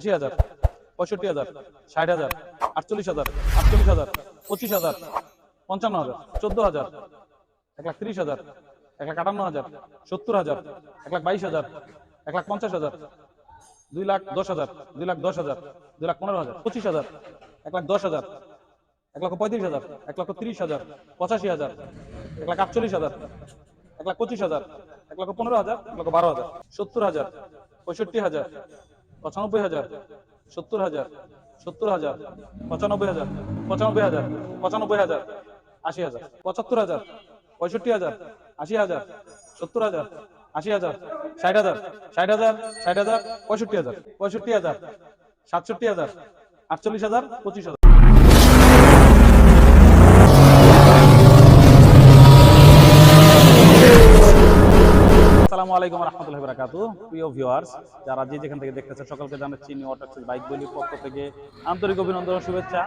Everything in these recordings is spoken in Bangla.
আশি হাজার পঁয়ষট্টি হাজার ষাট হাজার আটচল্লিশ হাজার আটচল্লিশ হাজার পঁচিশ হাজার পঞ্চান্ন হাজার চোদ্দ হাজার এক লাখ তিরিশ হাজার এক লাখ আটান্ন হাজার সত্তর হাজার এক লাখ বাইশ হাজার এক লাখ পঞ্চাশ হাজার দুই লাখ দশ হাজার দুই লাখ দশ হাজার দুই লাখ পনেরো হাজার পঁচিশ হাজার এক লাখ দশ হাজার এক লক্ষ পঁয়ত্রিশ হাজার এক লক্ষ তিরিশ হাজার পঁচাশি হাজার এক লাখ আটচল্লিশ হাজার এক লাখ পঁচিশ হাজার এক লক্ষ পনেরো হাজার এক লক্ষ বারো হাজার সত্তর হাজার পঁয়ষট্টি হাজার পঁচানব্বই হাজার, সত্তর হাজার সত্তর হাজার, পঁচানব্বই হাজার পঁচানব্বই হাজার পঁচানব্বই হাজার, আশি হাজার, পঁচাত্তর হাজার, পঁয়ষট্টি হাজার, আশি হাজার, সত্তর হাজার, আশি হাজার, ষাট হাজার ষাট হাজার ষাট হাজার, পঁয়ষট্টি হাজার পঁয়ষট্টি হাজার, সাতষট্টি হাজার, আটচল্লিশ হাজার, পঁচিশ হাজার। আসসালামু আলাইকুম রহমতুল্লাহ বারাকাতু প্রিয় ভিউয়ার্স যারা যে যেখান থেকে দেখতেছে সকলকে জানাচ্ছি নিউ অটোক্সিস বাইক বলির পক্ষ থেকে আন্তরিক অভিনন্দন শুভেচ্ছা।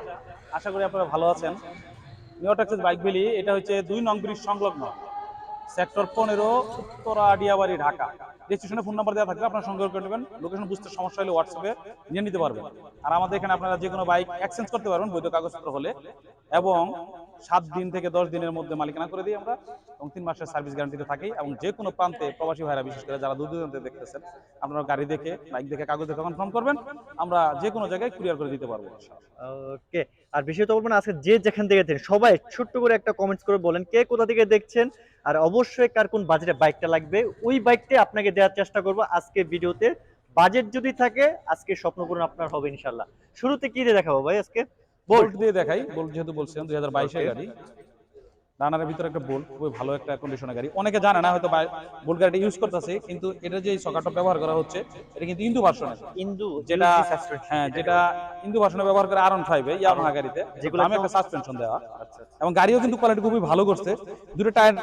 আশা করি আপনারা ভালো আছেন। নিউ অটোক্সিস বাইক বলি, এটা হচ্ছে দুই নং ব্রিজ সংলগ্ন। সেক্টর পনেরো, উত্তরা, আডিয়াবাড়ি, ঢাকা। রেজিস্ট্রেশনে ফোন নাম্বার দেওয়া থাকবে, আপনারা সংগ্রহ করে নেবেন। লোকেশন বুঝতে সমস্যা হলে হোয়াটসঅ্যাপে নিয়ে নিতে পারবেন। আর আমাদের এখানে আপনারা যে কোনো বাইক এক্সচেঞ্জ করতে পারবেন, বৈধ কাগজপত্র হলে। এবং সাত দিন থেকে দশ দিনের মধ্যে মালিকানা করে দিই আমরা। এবং তিন মাসের সার্ভিস গ্যারান্টিতে থাকি। এবং যে কোনো প্রান্তে প্রবাসী ভাইরা, বিশেষ করে যারা দূর দূরান্তে দেখতেছেন, আপনারা গাড়ি দেখে বাইক দেখে, কাগজ দেখে কনফার্ম করবেন। আমরা যে কোনো জায়গায় কুরিয়ার করে দিতে পারব। ওকে আর বিষয়টা বলবেন আজকে যে যেখান থেকে সবাই ছোট্ট করে একটা কমেন্টস করে বলেন, কে কোথা থেকে দেখছেন আর অবশ্যই কার কোন বাজেটে বাইকটা লাগবে, ওই বাইকটা আপনাকে দেওয়ার চেষ্টা করব আজকে ভিডিওতে। বাজেট যদি থাকে, আজকে স্বপ্ন পূরণ আপনার হবে ইনশাল্লাহ। শুরুতে কি দিয়ে দেখাবো ভাই আজকে? বোল্ট দিয়ে দেখাই। বোল্ট যেহেতু বলছিলাম, দুই হাজার বাইশের গাড়ি। রানারের ভিতরে একটা বোল্ট খুবই ভালো একটা কন্ডিশনের গাড়ি। অনেকে জানে না হয়তো বোল্ট গাড়িটা ইউজ করতেছে কিন্তু এটা যে সকারটা ব্যবহার করা হচ্ছে এটা কিন্তু ইন্দু ভার্সনের ইন্দু যেটা হ্যাঁ যেটা ইন্দু ভার্সনে ব্যবহার করে আরন ফাইভ ইয়ামাহা গাড়িতে। যেগুলো যেগুলো আমি একটা সাসপেনশন দেওয়া আচ্ছা এবং গাড়িও কিন্তু কোয়ালিটি খুবই ভালো করছে। দুটো টায়ার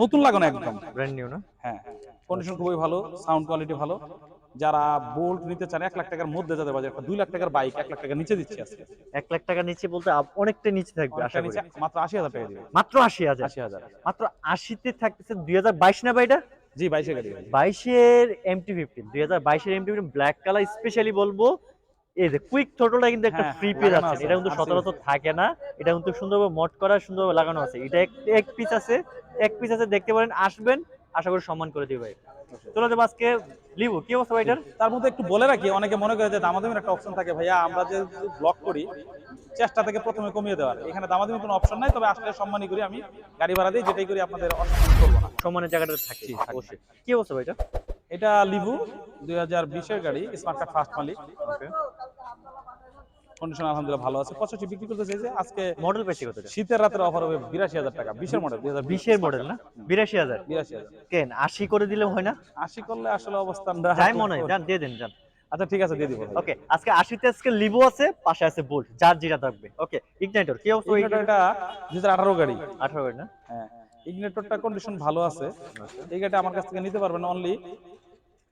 নতুন লাগানো একদম। ব্র্যান্ড নিউ না? হ্যাঁ কন্ডিশন খুবই ভালো সাউন্ড কোয়ালিটি ভালো। যারা বোল্ট নিতে চান এক লাখ টাকার মধ্যে যাদের বাজার দুই লাখ টাকার বাইক এক লাখ টাকার নিচে দিচ্ছে আজকে। এক লাখ টাকা নিচে বলতে অনেকটা নিচে থাকবে আশা করি। মাত্র আশি হাজার টাকা দিবে মাত্র আশি হাজার। আশি হাজার। মাত্র আশিতে থাকতেছে দুই হাজার বাইশ না ভাইটা জি বাইশের গাড়ি বাইশের এমটি ফিফটিন দুই হাজার বাইশের MT fifteen black colour specially বলব এই যে কুইক থ্রোটলটা কিন্তু একটা হ্যাঁ, ফ্রি পেয়ে লাগানো যাচ্ছে আছে, এটা কিন্তু। সচরাচর থাকে না এটা কিন্তু সুন্দরভাবে মট করা সুন্দরভাবে লাগানো আছে। এটা এক এক পিস আছে এক পিস আছে দেখতে পারেন আসবেন আশা করি সম্মান করে দিবে ভাই। চলো যাব আজকে লিবু। কি অবস্থা ভাইটার তার মধ্যে একটু বলে রাখি অনেকে মনে করে যে দামাদামির একটা অপশন থাকে ভাইয়া আমরা যে ব্লক করি চেষ্টা থেকে প্রথমে কমিয়ে দেওয়ার। এখানে দামাদামি কোনো অপশন নাই তবে আসলে সম্মানই করি আমি গাড়ি ভাড়া দিই যেটাই করি আপনাদের অসম্মান করব না। সম্মানের জায়গাটা থাকছি অবশ্যই। কি অবস্থা ভাইটার এটা? এটা লিভু দুই হাজার বিশের গাড়ি স্মার্ট কার্ড ফার্স্ট মালিক। কন্ডিশন আলহামদুলিল্লাহ ভালো আছে। পঁচাশি বিক্রি করতে চাইছে আজকে মডেল কত শীতের রাতের অফার হবে বিরাশি হাজার টাকা বিশের মডেল বিশের মডেল না? বিরাশি হাজার। বিরাশি হাজার। কেন? আশি করে দিলে হয় না? আশি করলে আসলে যাই মনে হয় যান দিয়ে দেন যান। আচ্ছা ঠিক আছে দিয়ে দিব। ওকে আজকে আশিতে আজকে লিভো আছে পাশে আছে বোল্ট যার যেটা থাকবে। ওকে ইগনাইটর কি অবস্থা এটা দুই হাজার আঠারো গাড়ি। আঠারো না? হ্যাঁ ইগনিটরটা কন্ডিশন ভালো আছে। এই গাড়িটা আমার কাছ থেকে নিতে পারবেন অনলি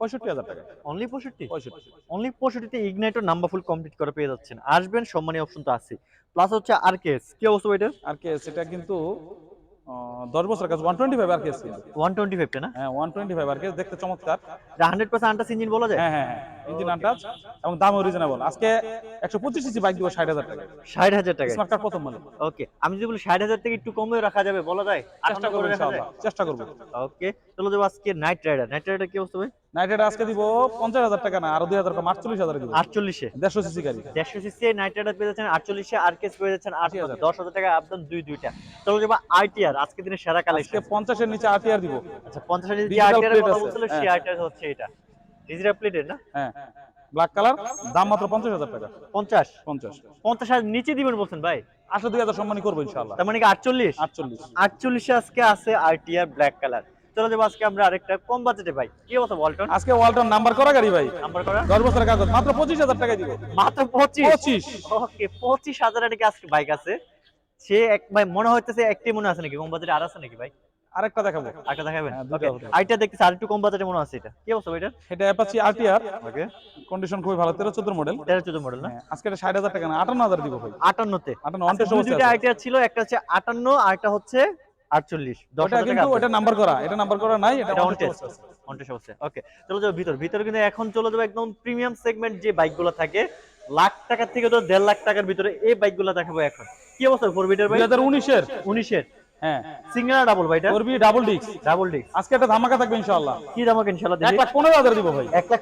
পঁয়ষট্টি হাজার টাকা। অনলি পঁয়ষট্টি? পঁয়ষট্টি। অনলি পঁয়ষট্টিতে ইগনাইটর নাম্বার ফুল কমপ্লিট করে পেয়ে যাচ্ছেন। আসবেন সম্মানী অপশন তো আছে প্লাস হচ্ছে আর কেস কি অবস্থা এটার? আর কে সেটা কিন্তু দশ বছর কাছে ওয়ান টোয়েন্টি ফাইভ আর কেস ওয়ান টোয়েন্টি ফাইভটা না? হ্যাঁ ওয়ান টোয়েন্টি ফাইভ আর কেস দেখতে চমৎকার। হান্ড্রেড পার্সেন্ট আন্টাস ইঞ্জিন বলা যায়? হ্যাঁ হ্যাঁ হ্যাঁ। ইঞ্জিন আনটাচ এবং দাম রিজনেবল আজকে একশো পঁচিশ সিসি বাইক দিব ষাট হাজার টাকা। ষাট হাজার টাকা স্মার্ট কার্ড প্রথম মানে ওকে আমি যদি বলি ষাট হাজার থেকে একটু কমে রাখা যাবে বলা যায়? চেষ্টা করব চেষ্টা করব। ওকে চলো যাব আজকে নাইট রাইডার নাইট রাইডার কি অবস্থা ভাই? নাইট রাইডার আজকে দিব পঞ্চাশ হাজার টাকা না আরও দুই হাজার টাকা আটচল্লিশ হাজার দিব। আটচল্লিশে? দেড়শো সিসি গাড়ি। দেড়শো সিসি নাইট রাইডার পেয়ে যাচ্ছেন আটচল্লিশে আর কেস পেয়ে যাচ্ছেন আট 80,000 দশ হাজার টাকা আপদান দুই দুইটা। চলো যাব আইটিআর আজকে দিনের সেরা কালেকশন পঞ্চাশের নিচে আটিয়ার দিব। আচ্ছা পঞ্চাশ হাজার যে Digital আইটিআর কথা বলছিল হ্যাঁ। সেই আইটিআর হচ্ছে এটা। ডিজিটাল প্লেটের না? হ্যাঁ। ব্ল্যাক কালার দাম মাত্র পঞ্চাশ হাজার টাকা। পঞ্চাশ? পঞ্চাশ। পঞ্চাশ হাজার নিচে দিবেন বলছেন ভাই? আসলে দুই হাজার সম্মানই করব ইনশাআল্লাহ। তার মানে কি আটচল্লিশ? আটচল্লিশ। আটচল্লিশে আজকে আছে আরটিআর ব্ল্যাক কালার চলো যাব আজকে আমরা আরেকটা কম বাজেটে ভাই। কি অবস্থা ওয়ালটন আজকে ওয়ালটন নাম্বার করা গাড়ি ভাই। নাম্বার করা? দশ বছরের কাগজ মাত্র পঁচিশ হাজার টাকায় দিব। মাত্র পঁচিশ? পঁচিশ। ওকে পঁচিশ হাজারের নাকি আজকে বাইক আছে। সে এক ভাই মনে হইতেছে একটি মনে আছে নাকি? কম বাজেটে আর আছে নাকি ভাই? আরেকটা দেখাবো। আরেকটা দেখাবেন? হ্যাঁ। আইটা দেখতেছি আর একটু কম বাজেটে মনে আছে এটা। কি অবস্থা এটা? এটা অ্যাপাচি আরটিআর ওকে কন্ডিশন খুবই ভালো তেরো চোদ্দ মডেল তেরো চোদ্দ মডেল না? আজকে এটা ষাট হাজার টাকা না আটান্ন হাজার দিব ভাই। অবস্থায় আইটিআর ছিল একটা হচ্ছে আটান্ন আর একটা হচ্ছে আটচল্লিশ দশ ওটা হাজার কিন্তু টাকা নাম্বার করা এটা নাম্বার করা নাই এটা অবস্থা ওকে চলে যাব ভিতর। ভিতরে কিন্তু এখন চলে যাব একদম প্রিমিয়াম সেগমেন্ট যে বাইকগুলো থাকে লাখ টাকার থেকে তো দেড় লাখ টাকার ভিতরে এই বাইকগুলো দেখাবো এখন। কি অবস্থা ফোর বিটার দুই ভাই হাজার উনিশের। উনিশের। হ্যাঁ। সিঙ্গেল ডাবল করবি ডাবল ডিস্ক ডাবল আজকে একটা ধামাকা থাকবে ইনশাআল্লাহ। কি লাখ দিব ভাই। লাখ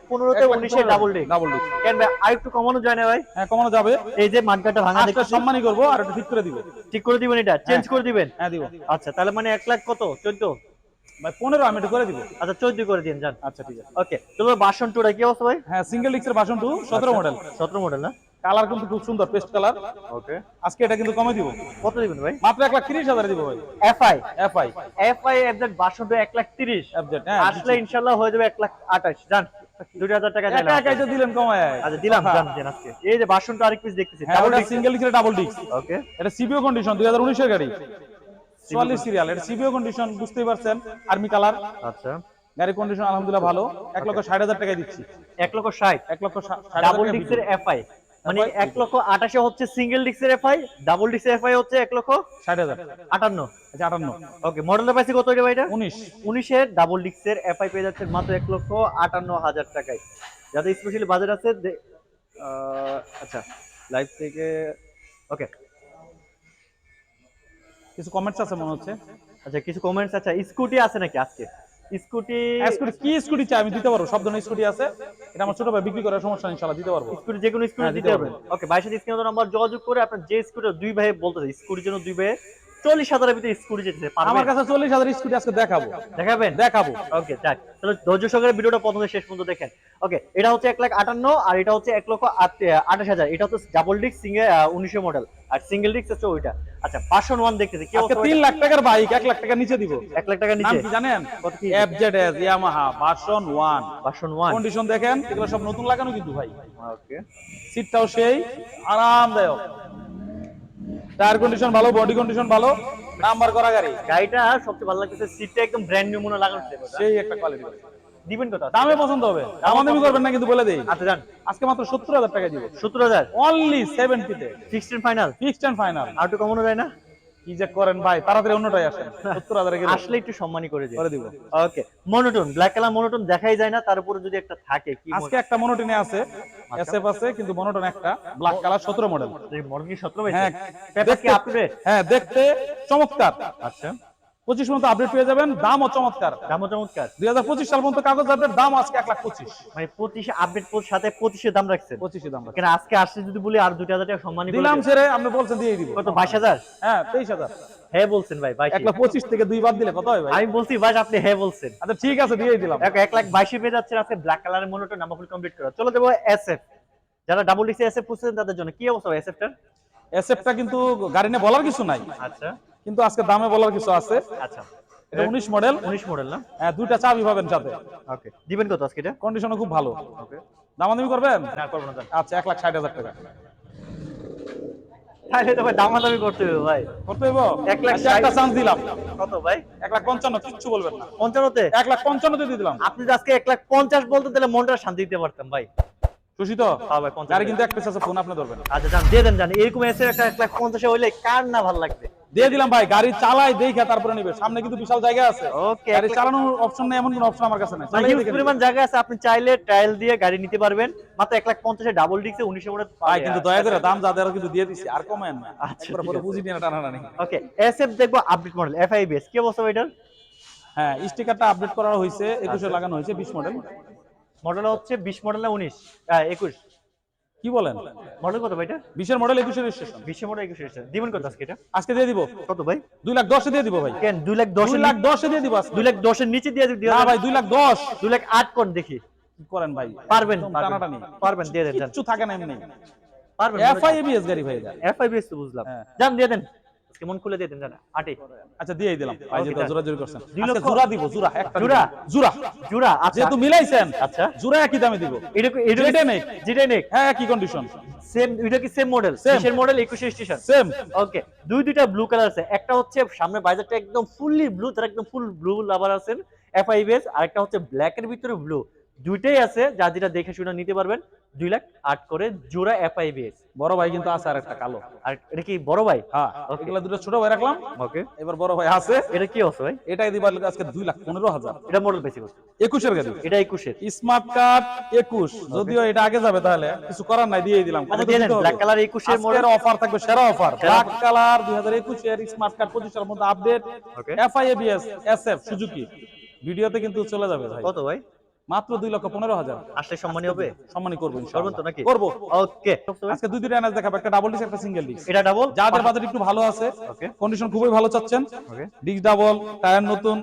ডাবল ডাবল কেন ভাই আর একটু কমানো যায় না ভাই? হ্যাঁ কমানো যাবে। এই যে মার্কেটটা ভাঙা দেখতে সম্মানই করব আর একটু ঠিক করে দিব। ঠিক করে দিবেন এটা? চেঞ্জ করে দিবেন? হ্যাঁ দিব। আচ্ছা তাহলে মানে এক লাখ কত? ভাই আমি করে দিব। আচ্ছা চোদ্দ করে দিন যান। আচ্ছা ঠিক আছে। ওকে টুটা কি অবস্থা ভাই? হ্যাঁ সিঙ্গেল টু সতেরো মডেল সতেরো মডেল না? কালার কিন্তু খুব সুন্দর পেস্ট কালার ওকে আজকে এটা কিন্তু কমে দিব। কত দিবেন ভাই? মাত্র এক লাখ তিরিশ হাজার দিব ভাই। এফআই এফআই এফআই এফজেড বাসন এক লাখ তিরিশ। এফজেড হ্যাঁ আসলে ইনশাল্লাহ হয়ে যাবে এক লাখ আঠাশ। জান দুই হাজার টাকা একা একাই তো দিলেন কমায়। আচ্ছা দিলাম জান দেন আজকে। এই যে বাসনটা আরেক পিস দেখতেছি হ্যাঁ ওটা সিঙ্গেল ডিস্কের ডাবল ডিস্ক ওকে এটা সিবিও কন্ডিশন দুই হাজার উনিশের গাড়ি। চুয়াল্লিশ সিরিয়াল এটা সিবিও কন্ডিশন বুঝতেই পারছেন আর্মি কালার আচ্ছা। গাড়ির কন্ডিশন আলহামদুলিল্লাহ ভালো। এক লক্ষ ষাট হাজার টাকায় দিচ্ছি। এক লক্ষ ষাট। এক লক্ষ ষাট হাজার ডাবল টাকা ডিক্সের এফআই মানে এক লক্ষ আঠাশে হচ্ছে সিঙ্গেল ডিক্সের এফআই ডাবল ডিক্সের এফআই হচ্ছে এক লক্ষ ষাট হাজার। আটান্ন। আচ্ছা আটান্ন। ওকে মডেলটা পাইছি কত এটা ভাইটা? উনিশ। উনিশের ডাবল ডিক্সের এফআই পেয়ে যাচ্ছে মাত্র এক লক্ষ আটান্ন হাজার টাকায়। যাদের স্পেশালি বাজার আছে আচ্ছা লাইভ থেকে ওকে কিছু কমেন্টস আছে মনে হচ্ছে? আচ্ছা কিছু কমেন্টস আচ্ছা স্কুটি আছে নাকি আজকে? স্কুটি স্কুটি কি স্কুটি চাই আমি দিতে পারব? সব ধরনের স্কুটি আছে। এটা আমার ছোট ভাই বিক্রি করার সমস্যা নেই, ইনশাল্লাহ দিতে পারব। স্কুটি যে কোনো স্কুটি হ্যাঁ, দিতে পারবেন। ওকে বাইশের স্ক্রিনে নাম্বার যোগাযোগ করে আপনার যে স্কুটি দুই ভাই বলতে স্কুটির জন্য দুই ভাই চল্লিশ হাজারের ভিতরে স্কুটি যেতে আমার কাছে চল্লিশ হাজার স্কুটি আজকে দেখাবো। দেখাবেন? দেখাবো। ওকে যাক। তাহলে ধৈর্য সহকারে ভিডিওটা প্রথম শেষ পর্যন্ত দেখেন। ওকে এটা হচ্ছে এক লাখ আটান্ন আর এটা হচ্ছে এক লক্ষ আঠাশ হাজার। এটা হচ্ছে ডাবল ডিস্ক সিঙ্গেল উনিশশো মডেল আর সিঙ্গেল ডিস্ক হচ্ছে ওইটা। আচ্ছা পার্সন ওয়ান দেখতেছি। কি আজকে তিন লাখ টাকার বাইক এক লাখ টাকা নিচে দিব। এক লাখ টাকা নিচে। জানেন? কত কি? FZ S Yamaha version one person one condition দেখেন এগুলো সব নতুন লাগানো কিন্তু ভাই। ওকে। সিটটাও সেই। আরামদায়ক। টায়ার কন্ডিশন ভালো বডি কন্ডিশন ভালো নাম্বার করা গাড়ি। গাড়িটা সবচেয়ে ভালো লাগতেছে সিটটা একদম ব্র্যান্ড নিউ মনে লাগানো সেই একটা কোয়ালিটি দিবেন কথা দামে পছন্দ হবে। দামাদামি করবেন না কিন্তু বলে দেই। আচ্ছা জান আজকে মাত্র সত্তর হাজার টাকা দিব। সত্তর হাজার? অনলি সেভেন্টিতে ফিক্সড ফাইনাল ফিক্সড ফাইনাল আর একটু কমানো যায় না? কি যে করেন ভাই তাড়াতাড়ি অন্যটাই আসেন। সত্তর হাজার আসলে একটু সম্মানই করে দিই। করে দিব। Okay monotone black colour monotone দেখাই যায় না তার উপরে যদি একটা থাকে কি আজকে একটা মনোটনে আছে এসএফ আছে কিন্তু মনোটন একটা ব্ল্যাক কালার সতেরো মডেল মডেল কি সতেরো হ্যাঁ পেপার কি দেখতে- আপডেট হ্যাঁ দেখতে চমৎকার। আচ্ছা। পঁচিশ মতো আপডেট পেয়ে যাবেন। দামও চমৎকার। দামও চমৎকার। দুই হাজার পঁচিশ সাল পর্যন্ত কাগজ আপডেট দাম আজকে এক লাখ পঁচিশ। মানে পঁচিশে আপডেট সাথে পঁচিশে দাম রাখছেন? পঁচিশে দাম কেন আজকে আসছে যদি বলি আর দুই হাজার টাকা সম্মানই করে দিলাম। ছেড়ে আপনি বলছেন দিয়ে দিব। কত বাইশ হাজার? হ্যাঁ তেইশ হাজার। হ্যাঁ বলছেন ভাই বাইশ এক লাখ পঁচিশ থেকে দুই বাদ দিলে কত হয় ভাই? আমি বলছি ভাই আপনি হ্যাঁ বলছেন। আচ্ছা ঠিক আছে দিয়ে দিলাম। এক লাখ বাইশে পেয়ে যাচ্ছে আজকে ব্ল্যাক কালারের মনোটোন নাম্বার ফুল কমপ্লিট করা। চলো দেবো এসএফ যারা ডাবল ডিসি এসএফ খুঁজছেন তাদের জন্য কি অবস্থা এসএফটার এসএফটা কিন্তু গাড়ি নিয়ে বলার কিছু নাই। আচ্ছা। কিন্তু আজকে দামে বলার কিছু আছে। আচ্ছা। এটা মডেল উনিশ মডেল না? হ্যাঁ দুইটা চাবি পাবেন সাথে। ওকে। দিবেন কত আজকে এটা? কন্ডিশনও খুব ভালো। ওকে। দামাদামি করবেন? না করব না আচ্ছা এক লাখ ষাট হাজার টাকা। তাহলে তো ভাই দামাদামি করতে হবে ভাই। করতে হইব? এক লাখ আচ্ছা, একটা চান্স দিলাম। কত ভাই? এক লাখ পঞ্চান্ন কিচ্ছু বলবেন না। লাখ পঞ্চান্নতে দিয়ে দিলাম। আপনি আজকে এক লাখ পঞ্চাশ বলতে তাহলে মনটা শান্তি দিতে পারতাম ভাই। খুশি তো হ্যাঁ ভাই কিন্তু এক আছে ফোন আপনি ধরবেন। আচ্ছা জান দিয়ে দেন জান এরকম এসে একটা এক লাখ পঞ্চাশে হইলে কার না ভালো লাগবে? দিয়ে দিলাম ভাই গাড়ি চালাই দেখে তারপরে নিবে। সামনে কিন্তু বিশাল জায়গা আছে। ওকে গাড়ি চালানোর অপশন নেই এমন কোনো অপশন আমার কাছে নেই। হিউজ পরিমাণ জায়গা আছে আপনি চাইলে ট্রায়াল দিয়ে গাড়ি নিতে পারবেন। মাত্র এক লাখ পঞ্চাশে ডাবল ডিক্সে উনিশে মডেল ভাই কিন্তু দয়া করে দাম যা দেওয়ার কিন্তু দিয়ে দিছি আর কমেন না। আচ্ছা, একবার পরে বুঝি নিয়ে টানা টানি। ওকে এসএফ দেখব আপডেট মডেল এফআইবিএস কি অবস্থা এটার? হ্যাঁ স্টিকারটা আপডেট করা হয়েছে একুশে লাগানো হয়েছে বিশ মডেল মডেল হচ্ছে বিশ মডেল না উনিশ? একুশ। কি বলেন? মডেল কত ভাইটা বিশের মডেল একুশে রেজিস্ট্রেশন। বিশে মডেল একুশ দিবেন কত আজকে এটা? আজকে দিয়ে দিব। কত ভাই? দুই লাখ দশে দিয়ে দিব ভাই। কেন? দুই লাখ দশ লাখ দশে দিয়ে দিব দুই লাখ দশের নিচে দিয়ে দিব না ভাই দুই লাখ দশ। দুই লাখ আট কোন দেখি। কি করেন ভাই? পারবেন। পারবেন টানাটানি। পারবেন দিয়ে দেন কিছু থাকে না এমনি। পারবেন এফআইএবিএস গাড়ি ভাই এটা। তো বুঝলাম। হ্যাঁ। যান দিয়ে দেন। আজকে মন খুলে দিয়ে দেন জান। আটে। আচ্ছা দিয়েই দিলাম। ভাই যেটা done. জোরা করছেন। আজকে জোড়া দিব জোড়া একটা জোড়া? জোড়া জুরা আচ্ছা। যেহেতু মিলাইছেন আচ্ছা। জোড়া একই দামে দিব। এটা এটা যেটা নেই। যেটা নেই। হ্যাঁ কি কন্ডিশন সেম এটা কি same model same model 21 station. Same okay দুই দুইটা ব্লু কালার আছে। একটা হচ্ছে সামনে বাইজারটা একদম ফুললি ব্লু তার একদম ফুল ব্লু লাভার আছেন এফআইবিএস আর একটা হচ্ছে ব্ল্যাক এর ভিতরে ব্লু দুইটাই আছে যা যেটা দেখে শুনে নিতে পারবেন। দুই লাখ আট করে জোড়া এফআইবিএস বড় ভাই কিন্তু আছে আর একটা কালো। আর এটা কি বড় ভাই? হ্যাঁ. এগুলা দুটো ছোট ভাই রাখলাম। ওকে এবার বড় ভাই আছে। এটা কি আছে ভাই? এটাই দিবার আজকে দুই লাখ পনেরো হাজার। এটা মডেল বেশি করছে একুশের গাড়ি। এটা একুশের। স্মার্ট কার্ড একুশ। যদিও এটা আগে যাবে তাহলে কিছু করার নাই দিয়ে দিলাম। আচ্ছা ব্ল্যাক কালার একুশের মডেল অফার থাকবে সেরা অফার ব্ল্যাক কালার দুই হাজার একুশের স্মার্ট কার্ড পঁচিশের মধ্যে update okay FIABS SF Suzuki ভিডিওতে কিন্তু চলে যাবে ভাই। কত ভাই? মাত্র দুই লক্ষ পনেরো হাজার। আসলে সম্মানী হবে? সম্মানই করব তো নাকি? করব। ওকে। আজকে দুই দুইটা এনএস দেখাবো একটা ডাবল ডিস্ক একটা সিঙ্গেল ডিস্ক এটা ডাবল যাদের বাজার একটু ভালো আছে কন্ডিশন খুবই ভালো চাচ্ছেন। ডিস্ক ডাবল টায়ার নতুন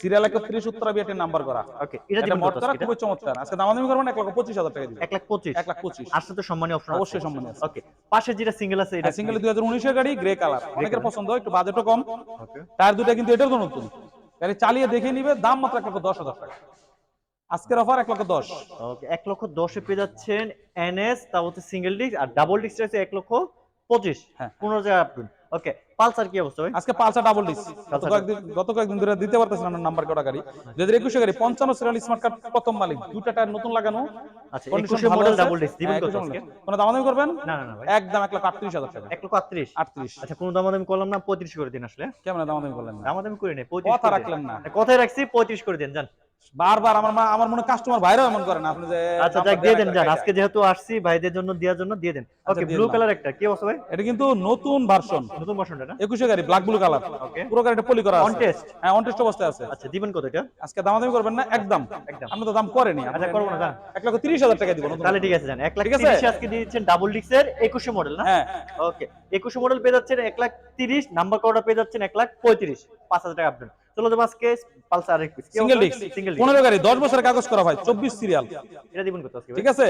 সিরিয়াল একত্রিশ উত্তরা বিয়াটের নাম্বার করা। ওকে। এটা এটা মর্তারা খুবই চমৎকার। আজকে দামাদামি করবেন এক লক্ষ পঁচিশ হাজার টাকা এক লাখ পঁচিশ। এক লাখ পঁচিশ। আসলে তো সম্মানী অপশন অবশ্যই সম্মানী আছে। ওকে। পাশে যেটা সিঙ্গেল আছে এটা? সিঙ্গেল দুই হাজার উনিশের গাড়ি গ্রে কালার অনেকের পছন্দ একটু বাজেটও কম। টায়ার দুটা কিন্তু তো নতুন। গাড়ি চালিয়ে দেখে নিবে দাম মাত্র এক লক্ষ দশ হাজার টাকা। আজকের অফার এক লক্ষ দশ। ওকে এক লক্ষ দশে পেয়ে যাচ্ছেন এনএস তার হচ্ছে সিঙ্গেল ডিস্ক আর ডাবল ডিস্ক আছে এক লক্ষ পঁচিশ। হ্যাঁ। পনেরো হাজার আপডেট ওকে পালসার কি অবস্থা ভাই? আজকে পালসার ডাবল কয়েকদিন গত কয়েকদিন ধরে দিতে পারতেছিলাম না নাম্বার কটা গাড়ি। হাজার একুশে গাড়ি পঞ্চান্ন সিরিয়াল স্মার্ট কার্ড প্রথম মালিক। দুটা টায়ার নতুন লাগানো। আচ্ছা একুশে মডেল ডাবল ডিস্ক দিবেন হ্যাঁ, কত আজকে। কোনো দামাদামি করবেন? না না না ভাই। একদম এক লাখ আটত্রিশ হাজার টাকা। এক লক্ষ আটত্রিশ। আটত্রিশ। আচ্ছা কোনো দামাদামি করলাম না পঁয়ত্রিশ করে দিন আসলে? কেমন দামাদামি করলেন না? দামাদামি করে নেই কথা করে না। কথাই রাখছি পঁয়ত্রিশ করে দিন জান বারবার আমার মা আমার মনে কাস্টমার ভাইরাও এমন আপনি যে আচ্ছা যাক দিয়ে দেন আজকে যেহেতু আসছি ভাইদের জন্য দেওয়ার জন্য দিয়ে দেন। আচ্ছা, ওকে ব্লু কালার একটা কি অবস্থা ভাই? এটা কিন্তু নতুন ভার্সন নতুন বসনটা একুশে গাড়ি ব্ল্যাক ব্লু কালার ওকে পুরো গাড়িটা পলি করা অন টেস্ট হ্যাঁ অন টেস্ট অবস্থায় আছে। আচ্ছা দিবেন কত এটা? আজকে দামাদামি করবেন না একদম। একদম। আমরা তো দাম করেনি। আচ্ছা, করব না, দাম। এক লক্ষ তিরিশ হাজার টাকা দিব। তাহলে ঠিক আছে জান এক লাখ ঠিক আছে? তিরিশ আজকে দিয়েছেন ডাবল ডিক্সের একুশে মডেল না? হ্যাঁ। ওকে একুশে মডেল পেয়ে যাচ্ছেন এক লাখ তিরিশ নাম্বার কোডটা পেয়ে যাচ্ছেন এক লাখ পঁয়ত্রিশ। পাঁচ হাজার টাকা আপডেট চলো যাব আজকে পালসার সিঙ্গেল ডিস্ক সিঙ্গেল পনেরো গাড়ি দশ বছর কাগজ করা ভাই চব্বিশ সিরিয়াল এটা দিবেন কত আজকে? ঠিক আছে?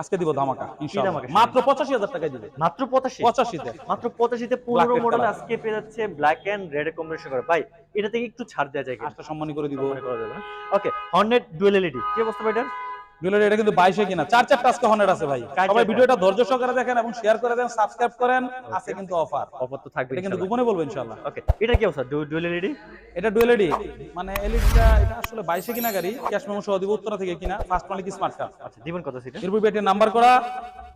আজকে দিব ধামাকা ইনশাআল্লাহ। মাত্র পঁচাশি হাজার টাকায় দিবে। মাত্র পঁচাশি? পঁচাশিতে। মাত্র পঁচাশিতে পনেরো মডেল আজকে পেয়ে যাচ্ছে ব্ল্যাক এন্ড রেড কম্বিনেশন করে। ভাই এটা থেকে একটু ছাড় দেওয়া যায়? আজকে সম্মানী করে দিব। ওকে হর্নেট ডুয়েল এলইডি কি অবস্থা ভাই এটার? জুয়েলারি এটা কিন্তু বাইশে কিনা। চার চার টাস্ক হনের আছে ভাই। সবাই ভিডিওটা ধৈর্য সহকারে দেখেন এবং শেয়ার করে দেন সাবস্ক্রাইব করেন আছে কিন্তু অফার অফার তো থাকবে এটা কিন্তু গোপনে বলব ইনশাআল্লাহ ওকে এটা কি অবস্থা ডুয়েল এলইডি এটা ডুয়েলেডি মানে এলইডিটা এটা আসলে বাইশে কিনা গাড়ি। ক্যাশ মেমো সহ দিব উত্তরা থেকে কিনা। ফার্স্ট মালিক স্মার্ট কার্ড আচ্ছা দিবেন কত সেটা এরপর বেটের নাম্বার করা।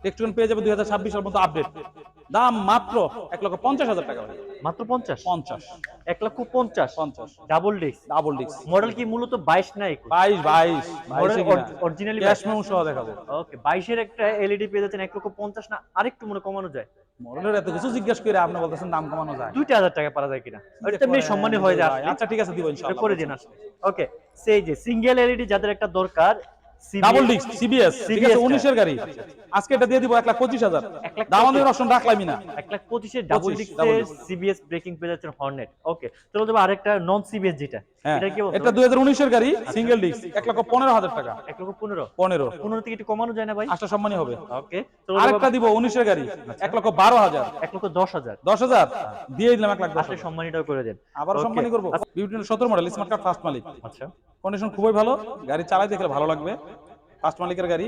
টেক্সটুন পেয়ে যাবে দুই হাজার ছাব্বিশের মতো আপডেট দাম মাত্র এক লক্ষ পঞ্চাশ হাজার টাকা মাত্র পঞ্চাশ? পঞ্চাশ। এক লক্ষ পঞ্চাশ? পঞ্চাশ। Double disc double disc model কি মূলত বাইশ নাই বাইশ বাইশ অরিজিনালি ক্যাশ মেমো সহ দেখাবো। ওকে বাইশের একটা এলইডি পেয়ে যাচ্ছেন এক লক্ষ পঞ্চাশ না আরেকটু মনে কমানো যায়? মডেলের এত কিছু জিজ্ঞেস করে আপনি বলতেছেন দাম কমানো যায়। দুইটা হাজার টাকা পারা যায় কিনা? ওটা এমনি করেন, সম্মানী হয়ে যায়। আচ্ছা ঠিক আছে দিব ইনশাআল্লাহ। করে দিন আসলে। ওকে সেই যে সিঙ্গেল এলইডি যাদের একটা দরকার ডাবল ডিস্ক সিবিএস ঠিক আছে CBS টা। গাড়ি। আজকে এটা দিয়ে দিব এক লাখ পঁচিশ হাজার। এক লাখ দাম আমাদের অপশন রাখলামই না এক লাখ 25 ডিস্কের double disc। CBS braking Hornet okay চলো যাব আরেকটা নন সিবিএস যেটা। হ্যাঁ এটা কি বলতো এটা দুই হাজার উনিশের গাড়ি সিঙ্গেল ডিস্ক এক লক্ষ পনেরো হাজার টাকা। এক লক্ষ পনেরো। পনেরো। পনেরো থেকে একটু কমানো যায় না ভাই? সম্মানই হবে। ওকে আরেকটা দিব উনিশের গাড়ি এক লক্ষ বারো হাজার। এক লক্ষ দশ হাজার। দশ হাজার? দিয়ে দিলাম এক লাখ দশ আসলে সম্মানীটাও করে দেন। আবার সম্মানই করব। বিউটির সতেরো মডেল স্মার্ট কার্ড ফার্স্ট মালিক। আচ্ছা। কন্ডিশন খুবই ভালো। গাড়ি চালাই দেখলে ভালো লাগবে। ফার্স্ট মালিকের গাড়ি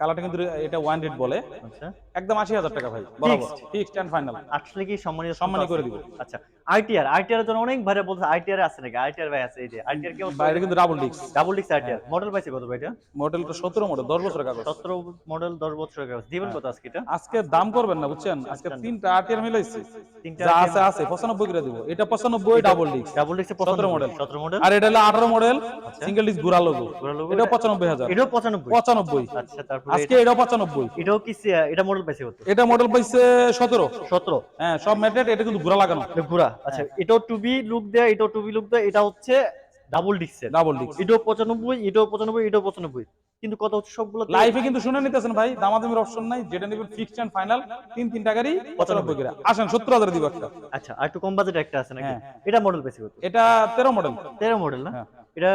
কালারটা কিন্তু এটা ওয়ান রেট বলে। আচ্ছা। একদম আশি হাজার টাকা ভাই বরাবর। ফিক্সড ফাইনাল আসলে কি সম্মানীয় সম্মানী করে দিব। আচ্ছা আইটিআর আইটিআর জন্য অনেক ভাইরা বলছে আইটিআর আছে নাকি? আইটিআর ভাই আছে এই যে আইটিআর কি বাইরে কিন্তু double disc double disc ITR model পাইছে কত ভাই এটা মডেলটা সতেরো মডেল দশ বছরের কাগজ। সতেরো মডেল দশ বছরের কাগজ। দিবেন কত আজকে এটা? আজকে দাম করবেন না বুঝছেন? আজকে তিনটা আটিয়ার মিলাইছি তিনটা যা আছে আছে পঁচানব্বই করে দিব। এটা পঁচানব্বই ডাবল ডিস্ক ডাবল ডিস্ক সতেরো মডেল সতেরো মডেল আর এটা হলো আঠারো মডেল সিঙ্গেল ঘুরা লোগো এটা এটা- পঁচানব্বই হাজার। এটাও পঁচানব্বই? পঁচানব্বই। আচ্ছা তারপরে আজকে এটাও পঁচানব্বই। এটাও কি এটা মডেল পাইছে কত? এটা মডেল পাইছে সতেরো। সতেরো? হ্যাঁ সব ম্যাটেড এটা কিন্তু ঘুরা লাগানো। এটা ঘোড়া আচ্ছা এটাও টুবি লুক দেয় এটাও টুবি লুক দেয় এটা হচ্ছে ডাবল ডিস্কের ডাবল ডিস্ক এটাও পঁচানব্বই এটাও পঁচানব্বই এটাও পঁচানব্বই। কিন্তু কত হচ্ছে সবগুলো লাইফে কিন্তু শুনে নিতেছেন ভাই দামাদামির অপশন নাই যেটা নেবেন ফিক্সড এন্ড ফাইনাল তিন তিন টাকারই পঁচানব্বই করে। আসেন সত্তর হাজার দিব একটা। আচ্ছা আর একটু কম বাজেট একটা আছে নাকি? হ্যাঁ। এটা মডেল বেশি কত? এটা তেরো মডেল তেরো মডেল না? হ্যাঁ। এটা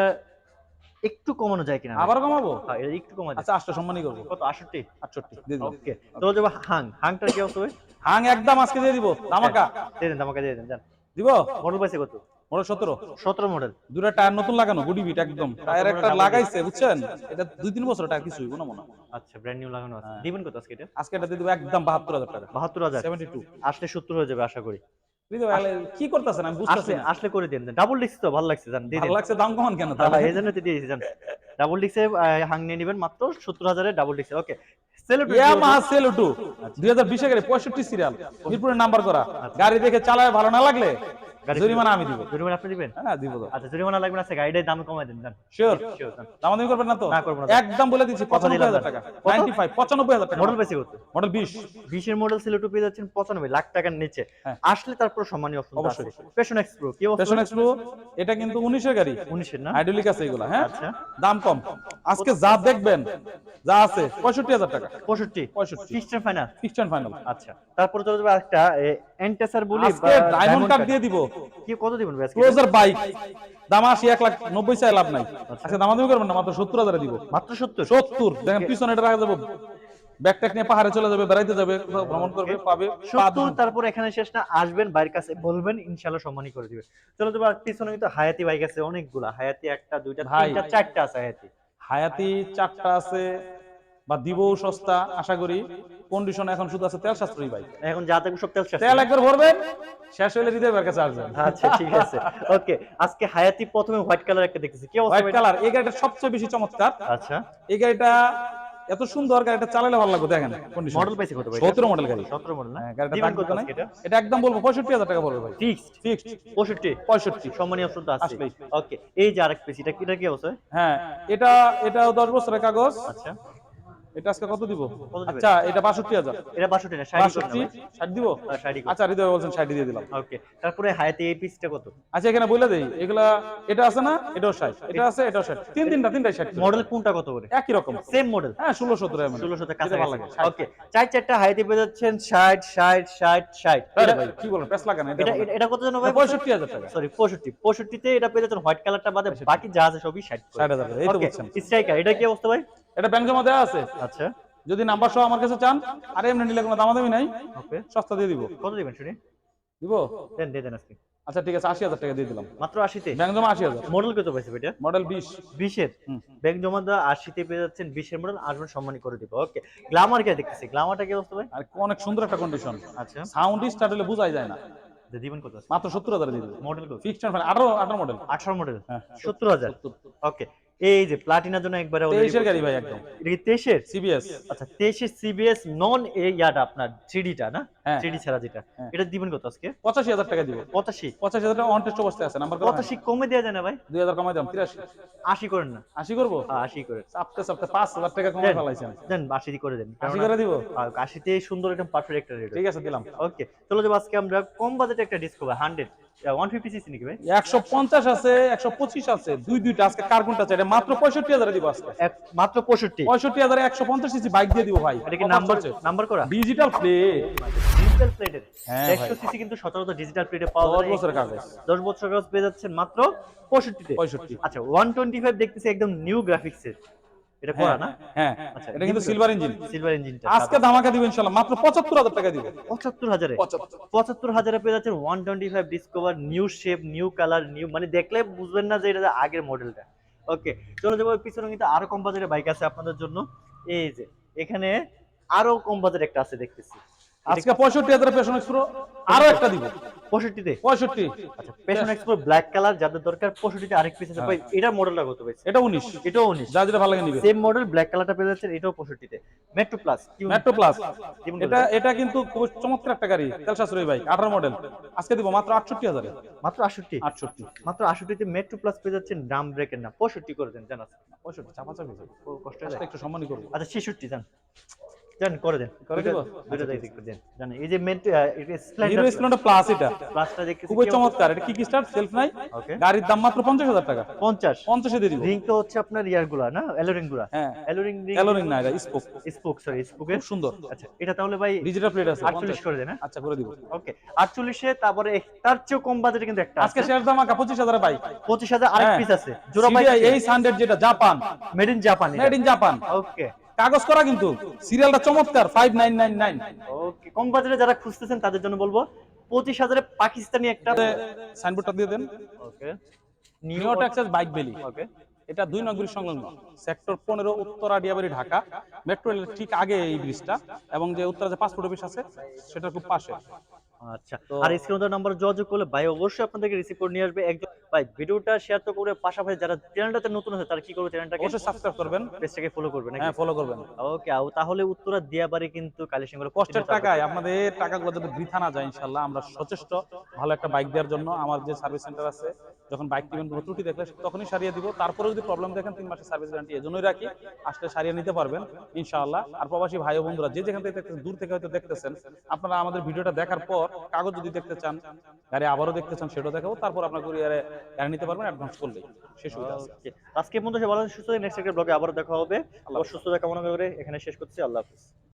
একটু কমানো যায় কিনা? আবার কমাবো? হ্যাঁ একটু কমা যায় আচ্ছা আটটা সম্মানই করব। কত? আটষট্টি? আটষট্টি ওকে। তো যাব হাং হাংটার কি অবস্থা হাং একদম আজকে দিয়ে দিব ধামাকা। দিয়ে দেন আমাকে দিয়ে দেন জান দিব? মডেল পাইছে কত? মডেল সতেরো। সতেরো মডেল। দুটা টায়ার নতুন লাগানো গুডি বিট একদম। টায়ার একটা লাগাইছে বুঝছেন? এটা দুই তিন বছর টায়ার কিছু হইব না। মনে আচ্ছা ব্র্যান্ড নিউ লাগানো আছে। হ্যাঁ। দিবেন কত আজকে এটা? আজকে এটা দিয়ে দিব একদম বাহাত্তর হাজার টাকা। বাহাত্তর হাজার? সেভেন্টি টু আসলে সত্তর হয়ে যাবে আশা করি। কি করতেছেন? আমি বুঝতেছি আসলে করে দেন ডাবল ডিস্ক তো ভালো লাগছে জান ভালো লাগছে দাম কমান কেন? তাহলে এই জন্য তো দিয়েছি জান। ডাবল ডিস্কে হাং নিয়ে নেবেন মাত্র সত্তর হাজারের ডাবল ডিস্ক ওকে হাজার সিরিয়াল মিরপুরের নাম্বার করা। গাড়ি দেখে চালায় ভালো না লাগলে? জরিমানা আমি দিব। জরিমানা আপনি দিবেন? হ্যাঁ দিব আচ্ছা জরিমানা লাগবে না গাড়িটার দাম কমাই দেন জান শিওর শিওর জান করবেন না তো? না, করব না। একদম বলে দিচ্ছি পঁচানব্বই দিলাম হাজার না? টাকা। কত? নাইনটি ফাইভ পঁচানব্বই হাজার টাকা। মডেল বেশি করতে। মডেল বিশ। বিশের মডেল সিলেটু পেয়ে যাচ্ছেন পঁচানব্বই লাখ টাকার নিচে। আসলে তারপর সম্মানীয় অপশন আছে। পেশন এক্সপ্রো কি অবস্থা? ফ্যাশন এক্সপ্রো এটা কিন্তু গাড়ি। না? হাইড্রোলিক আছে এগুলা হ্যাঁ? আচ্ছা। দাম কম। আজকে যা দেখবেন যা আছে পঁয়ষট্টি হাজার টাকা। পঁয়ষট্টি? পঁয়ষট্টি। ফাইনাল ফিক্সড ফাইনাল আচ্ছা। তারপর চলে যাবে একটা এন্টেসার বলি আজকে ডায়মন্ড কার্ড দিয়ে দিব। কি কত দিবেন ভাই ক্লোজার বাইক দাম আসি এক লাখ নব্বই চাই লাভ নাই। দামাদামি করবেন না মাত্র সত্তর হাজারে দিব। মাত্র সত্তর? সত্তর। দেখেন পিছনে এটা রাখা যাব নিয়ে পাহাড়ে চলে যাবে বেড়াইতে যাবে ভ্রমণ করবে পাবে সত্তর তারপর এখানে শেষ না আসবেন বাইরের কাছে বলবেন ইনশাল্লাহ সম্মানই করে দিবে চলো তো পিছনে কিন্তু হায়াতি বাইক আছে অনেকগুলা। হায়াতি একটা দুইটা তিনটা চারটা আছে হায়াতি। হায়াতি চারটা আছে বা দিবও সস্তা আশা করি। কন্ডিশন এখন শুধু আছে তেল সাশ্রয়ী বাইক। এখন যা থাকবে সব তেল তেল একবার ভরবেন শেষ হলে হৃদয় ভাইয়ের কাছে আসবেন। আচ্ছা ঠিক আছে। ওকে আজকে হায়াতি প্রথমে হোয়াইট কালার একটা দেখতেছি। কি হোয়াইট কালার এই গাড়িটা সবচেয়ে বেশি চমৎকার। আচ্ছা। এই গাড়িটা এত সুন্দর গাড়িটা চালালে ভালো লাগবে দেখেন কন্ডিশন মডেল পাইছে কত ভাই? সতেরো মডেল গাড়ি। সতেরো মডেল না? হ্যাঁ, গাড়িটা দাম কত আজকে এটা? এটা? একদম বলব পঁয়ষট্টি হাজার টাকা পড়বে ভাই। ফিক্সড ফিক্সড পঁয়ষট্টি? পঁয়ষট্টি। সম্মানীয় অপশন তো আছে ওকে এই যে আরেক পিস এটা কি এটা কি অবস্থা? হ্যাঁ এটা এটাও দশ বছরের কাগজ। আচ্ছা। এটা আজকে কত দিব? আচ্ছা এটা বাষট্টি হাজার। এটা বাষট্টি না ষাট বাষট্টি? ষাট দিব? আচ্ছা হৃদয় বলছেন ষাট দিয়ে দিলাম। ওকে তারপরে হায়াতি এই পিসটা কত? আচ্ছা এখানে বলে দেই। এগুলা এটা আছে না? এটাও ষাট। এটা আছে এটাও ষাট। তিন তিনটা তিনটাই ষাট মডেল কোনটা কত করে? একই রকম। সেম মডেল হ্যাঁ ষোলো সতেরো এমন ষোলোশো ভালো কাছাকাছি। লাগে। ওকে চার চারটা পেয়ে যাচ্ছেন ষাট ষাট ষাট ষাট। ভাই কি বলেন লাগান এটা এটা কত জন ভাই? পঁয়ষট্টি হাজার টাকা। সরি পঁয়ষট্টি। পঁয়ষট্টিতে এটা পেয়ে যাচ্ছেন হোয়াইট কালারটা বাদে বাকি যা আছে সবই ষাট ষাট হাজার টাকা এই তো বলছেন স্ট্রাইকার এটা কি অবস্থা ভাই? এটা ব্যাংক জমা দেওয়া আছে। আচ্ছা। যদি নাম্বার সহ আমার কাছে চান আর এমনি নিলে কোনো দামাদামি নাই। ওকে। সস্তা দিয়ে দিব। কত দিবেন শুনি? দিব? দেন দিয়ে দেন আজকে। আচ্ছা ঠিক আছে আশি হাজার টাকা দিয়ে দিলাম। মাত্র আশিতে? ব্যাংক জমা আশি হাজার। মডেল কত পাইছে এটা মডেল বিশ। বিশের? ব্যাংক জমা দেওয়া আশিতে পেয়ে যাচ্ছেন বিশের মডেল আসবেন সম্মানী করে দিব। ওকে। গ্লামার কে দেখতেছি। গ্লামারটা কি অবস্থা ভাই? আর অনেক সুন্দর একটা কন্ডিশন আচ্ছা। সাউন্ড স্টার্ট হলে বোঝাই যায় না। কত মাত্র সত্তর হাজার মডেল কত? ফিক্সড আঠারো আঠারো মডেল আঠারো মডেল হ্যাঁ সত্তর হাজার। ওকে। এই যে প্লাটিনার জন্য একবারে গাড়ি ভাই একদম। এটা কি তেইশের? সিবিএস আচ্ছা সিবিএস নন এ আপনার না? হ্যাঁ। থ্রিডি ছাড়া যেটা। হ্যাঁ। এটা দিবেন কত আজকে? পঁচাশি হাজার টাকা দিব পঁচাশি? পঁচাশি হাজার টাকা অন টেস্ট অবস্থায় আছে নাম্বার পঁচাশি কমে দেওয়া যায় না ভাই? দুই হাজার কমাই দাম তিরাশি। আশি করেন না। করব? হ্যাঁ, টাকা কমাই ফেলাইছেন দেন আশি করে দেন। আশি করে দিব? সুন্দর একটা পারফেক্ট একটা রেট ঠিক আছে দিলাম। ওকে চলো যাব আজকে আমরা কম বাজেটে একটা ডিসকভার ওয়ান ফিফটি সিসি নাকি ভাই? একশো পঞ্চাশ আছে একশো পঁচিশ আছে দুই দুইটা আজকে কার কোনটা চাই এটা মাত্র পঁয়ষট্টি হাজারে দিব আজকে। মাত্র পঁয়ষট্টি। পঁয়ষট্টি হাজারে একশো পঞ্চাশ সিসি বাইক দিয়ে দিব ভাই। এটা কি নাম্বার নাম্বার করা? ডিজিটাল প্লে ডিজিটাল প্লেটের হ্যাঁ একশো সিসি কিন্তু সচরাচর ডিজিটাল প্লেটে পাওয়া বছরের কাগজ। দশ বছর কাগজ পেয়ে যাচ্ছেন মাত্র আচ্ছা দেখতেছি একদম নিউ গ্রাফিক্সের এটা করা না? হ্যাঁ। আচ্ছা, এটা কিন্তু সিলভার ইঞ্জিন সিলভার ইঞ্জিনটা আজকে ধামাকা দিব মাত্র টাকা দিব। পেয়ে যাচ্ছেন Discover new shape new colour new মানে দেখলে বুঝবেন না যে এটা আগের মডেলটা ওকে, চলে যাব, পিছনে কিন্তু আরও কম বাজারে বাইক আছে আপনাদের জন্য। এই যে, এখানে আরও কম বাজারে একটা আছে, দেখতেছি। আজকে পঁয়ষট্টি হাজার পেশন এক্সপ্রো আরও একটা দিব। পঁয়ষট্টিতে? পঁয়ষট্টি। আচ্ছা পেশন এক্সপ্রো ব্ল্যাক কালার যাদের দরকার পঁয়ষট্টিতে আরেক পিস আছে। ভাই এটার মডেলটা কত পাইছে এটা উনিশ। এটাও উনিশ। যা যেটা ভালো লাগে নিবে। সেম মডেল ব্ল্যাক কালারটা পেয়ে যাচ্ছেন এটাও পঁয়ষট্টিতে। মেট্রো প্লাস মেট্রো প্লাস এটা এটা কিন্তু খুব চমৎকার একটা গাড়ি তেল সাশ্রয়ী বাইক আঠারো মডেল আজকে দিব মাত্র আটষট্টি হাজারে। মাত্র আটষট্টি? আটষট্টি। মাত্র আটষট্টিতে মেট্রো প্লাস পেয়ে যাচ্ছেন ডাম ব্রেকের না। পঁয়ষট্টি করে দেন জান আজকে। পঁয়ষট্টি চাপাচাপি কষ্ট হয়ে একটু সম্মানই করব আচ্ছা ছেষট্টি যান যান করে দেন। করে দিব? দুইটা আচ্ছা, করে দেন। জানেন এই যে মেট হিরো স্প্লেন্ডার স্প্লেন্ডার প্লাস এটা। প্লাসটা দেখতে খুবই চমৎকার। এটা কি কি স্টার্ট সেলফ নাই? গাড়ির দাম মাত্র পঞ্চাশ হাজার টাকা। পঞ্চাশ। পঞ্চাশে দিয়ে দিব। রিং তো হচ্ছে আপনার ইয়ারগুলা না? এলোরিংগুলা? হ্যাঁ। এলোরিং রিং ক্যালোরিং না এটা স্পোক স্পোক সরি স্পোকের খুব সুন্দর। আচ্ছা এটা তাহলে ভাই ডিজিটাল প্লেট আছে আটচল্লিশ করে দেন হ্যাঁ? আচ্ছা করে দিব। ওকে আটচল্লিশে তারপরে তার চেয়েও কম বাজেটে কিন্তু একটা আজকে শেয়ার দাম আঁকা পঁচিশ হাজার বাইক পঁচিশ হাজার আরেক হ্যাঁ। পিস আছে। জোড়া বাইক এই হান্ড্রেড যেটা Japan made in Japan made in Japan okay কাগজ করা কিন্তু। সিরিয়ালটা চমৎকার five nine nine nine okay কম বাজারে যারা খুঁজতেছেন তাদের জন্য বলব পঁচিশ হাজারে পাকিস্তানি একটা সাইনবোর্ডটা দিয়ে দেন। ওকে নিউ টেক্সাস বাইক বেলি ওকে এটা দুই নগরীর সংলগ্ন। সেক্টর পনেরো উত্তর আডিয়াবাড়ি ঢাকা। মেট্রো রেলের ঠিক আগে এই ব্রিজটা এবং যে উত্তরা যে পাসপোর্ট অফিস আছে সেটার খুব পাশে। আচ্ছা আর স্ক্রিন নাম্বার যোগাযোগ করলে ভাই অবশ্যই আপনাদেরকে রিসিভ করে নিয়ে আসবে। একদম ভাই ভিডিওটা শেয়ার তো করে পাশাপাশি যারা চ্যানেলটাতে নতুন আছে তারা কি করবে চ্যানেলটাকে অবশ্যই সাবস্ক্রাইব করবেন। পেজটাকে ফলো করবে নাকি? হ্যাঁ ফলো করবেন। ওকে তাহলে উত্তরা দিয়াবাড়ি কিন্তু কালেকশন কষ্টের টাকায় আপনাদের টাকাগুলো যদি বৃথা না যায় ইনশাল্লাহ আমরা সচেষ্ট ভালো একটা বাইক দেওয়ার জন্য। আমার যে সার্ভিস সেন্টার আছে যখন বাইক কিনবেন কোনো ত্রুটি দেখলে তখনই সারিয়ে দিব। তারপরে যদি প্রবলেম দেখেন তিন মাসের সার্ভিস গ্যারান্টি এজন্যই রাখি। আসলে সারিয়ে নিতে পারবেন ইনশাআল্লাহ। আর প্রবাসী ভাই ও বন্ধুরা যে যেখান থেকে দেখতেছেন দূর থেকে হয়তো দেখতেছেন আপনারা আমাদের ভিডিওটা দেখার পর কাগজ যদি দেখতে চান গাড়ি আবারও দেখতে চান সেটাও দেখাবো তারপর আপনার কুরিয়ারে গাড়ি নিতে পারবেন অ্যাডভান্স করলে। সে সুবিধা আছে. আজকে মধ্যে ভালো সুস্থ নেক্সট একটা ব্লগে আবার দেখা হবে। আবার সুস্থতা কামনা করে এখানে শেষ করছি আল্লাহ হাফিজ।